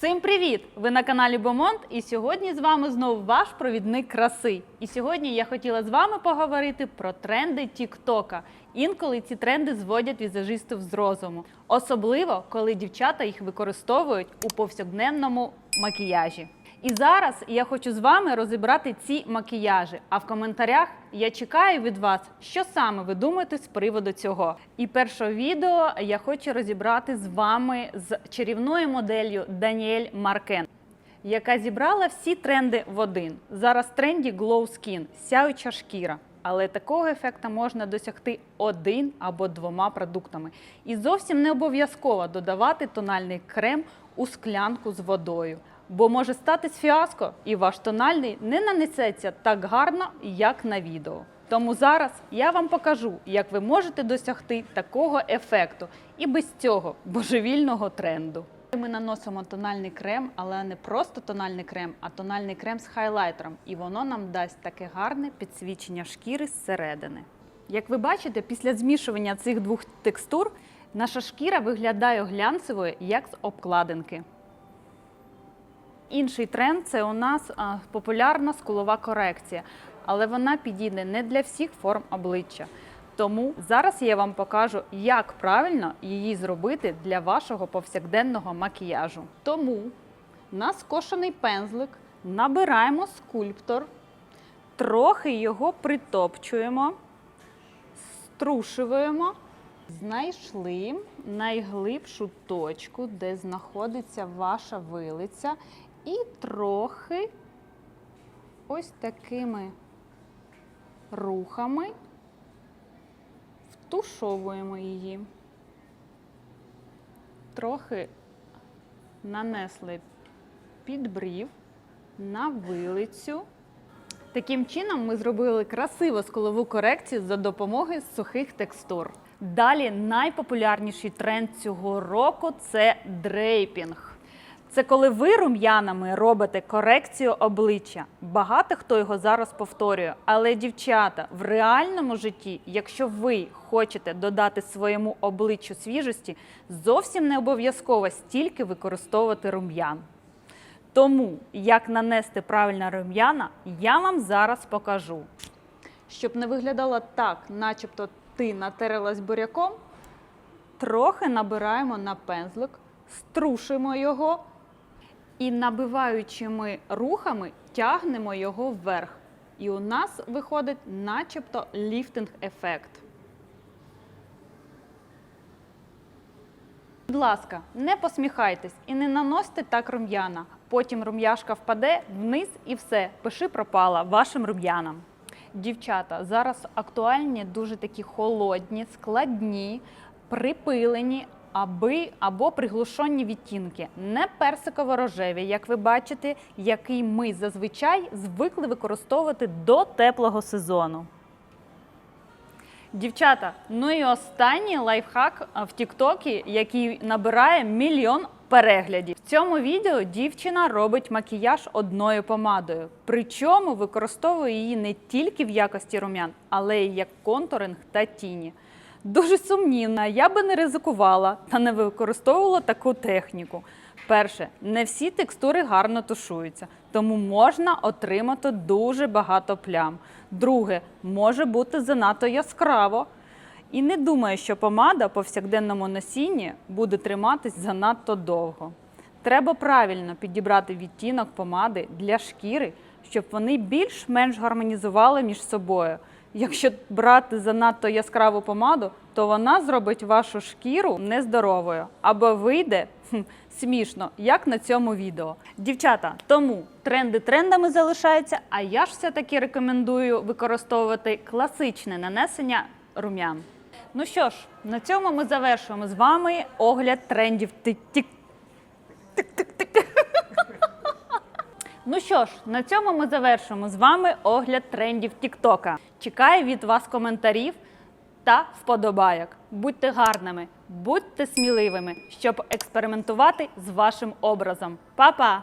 Всім привіт! Ви на каналі Бомонт, і сьогодні з вами знову ваш провідник краси. І сьогодні я хотіла з вами поговорити про тренди Тіктока. Інколи ці тренди зводять візажистів з розуму, особливо коли дівчата їх використовують у повсякденному макіяжі. І зараз я хочу з вами розібрати ці макіяжі. А в коментарях я чекаю від вас, що саме ви думаєте з приводу цього. І перше відео я хочу розібрати з вами з чарівною моделлю Даніель Маркен, яка зібрала всі тренди в один. Зараз в тренді Glow Skin – сяюча шкіра. Але такого ефекту можна досягти один або двома продуктами. І зовсім не обов'язково додавати тональний крем у склянку з водою. Бо може статись фіаско, і ваш тональний не нанесеться так гарно, як на відео. Тому зараз я вам покажу, як ви можете досягти такого ефекту і без цього божевільного тренду. Ми наносимо тональний крем, але не просто тональний крем, а тональний крем з хайлайтером. І воно нам дасть таке гарне підсвічення шкіри зсередини. Як ви бачите, після змішування цих двох текстур наша шкіра виглядає глянцевою, як з обкладинки. Інший тренд це у нас популярна скулова корекція, але вона підійде не для всіх форм обличчя. Тому зараз я вам покажу, як правильно її зробити для вашого повсякденного макіяжу. Тому на скошений пензлик набираємо скульптор, трохи його притопчуємо, струшуємо. Знайшли найглибшу точку, де знаходиться ваша вилиця, і трохи ось такими рухами втушовуємо її. Трохи нанесли підбрів на вилицю. Таким чином ми зробили красиву скулову корекцію за допомогою сухих текстур. Далі найпопулярніший тренд цього року це дрейпінг. Це коли ви рум'янами робите корекцію обличчя. Багато хто його зараз повторює. Але, дівчата, в реальному житті, якщо ви хочете додати своєму обличчю свіжості, зовсім не обов'язково стільки використовувати рум'ян. Тому, як нанести правильно рум'яна, я вам зараз покажу. Щоб не виглядало так, начебто ти натерилась буряком, трохи набираємо на пензлик, струшимо його і набиваючими рухами тягнемо його вверх. І у нас виходить начебто ліфтинг-ефект. Будь ласка, не посміхайтесь і не наносьте так рум'яна. Потім рум'яшка впаде вниз і все, пиши пропала вашим рум'янам. Дівчата, зараз актуальні дуже такі холодні, складні, припилені аби або приглушені відтінки, не персиково-рожеві, як ви бачите, який ми зазвичай звикли використовувати до теплого сезону. Дівчата, ну і останній лайфхак в Тіктокі, який набирає мільйон переглядів. В цьому відео дівчина робить макіяж одною помадою. Причому використовує її не тільки в якості рум'ян, але й як контуринг та тіні. Дуже сумнівна, я би не ризикувала та не використовувала таку техніку. Перше, не всі текстури гарно тушуються, тому можна отримати дуже багато плям. Друге, може бути занадто яскраво. І не думаю, що помада по повсякденному носінні буде триматись занадто довго. Треба правильно підібрати відтінок помади для шкіри, щоб вони більш-менш гармонізували між собою. Якщо брати занадто яскраву помаду, то вона зробить вашу шкіру нездоровою або вийде хм, смішно, як на цьому відео. Дівчата, тому тренди трендами залишаються, а я ж все-таки рекомендую використовувати класичне нанесення рум'ян. Ну що ж, на цьому ми завершуємо з вами огляд трендів тик-тик. Ну що ж, на цьому ми завершуємо з вами огляд трендів Тіктока. Чекаю від вас коментарів та вподобайок. Будьте гарними, будьте сміливими, щоб експериментувати з вашим образом. Па-па!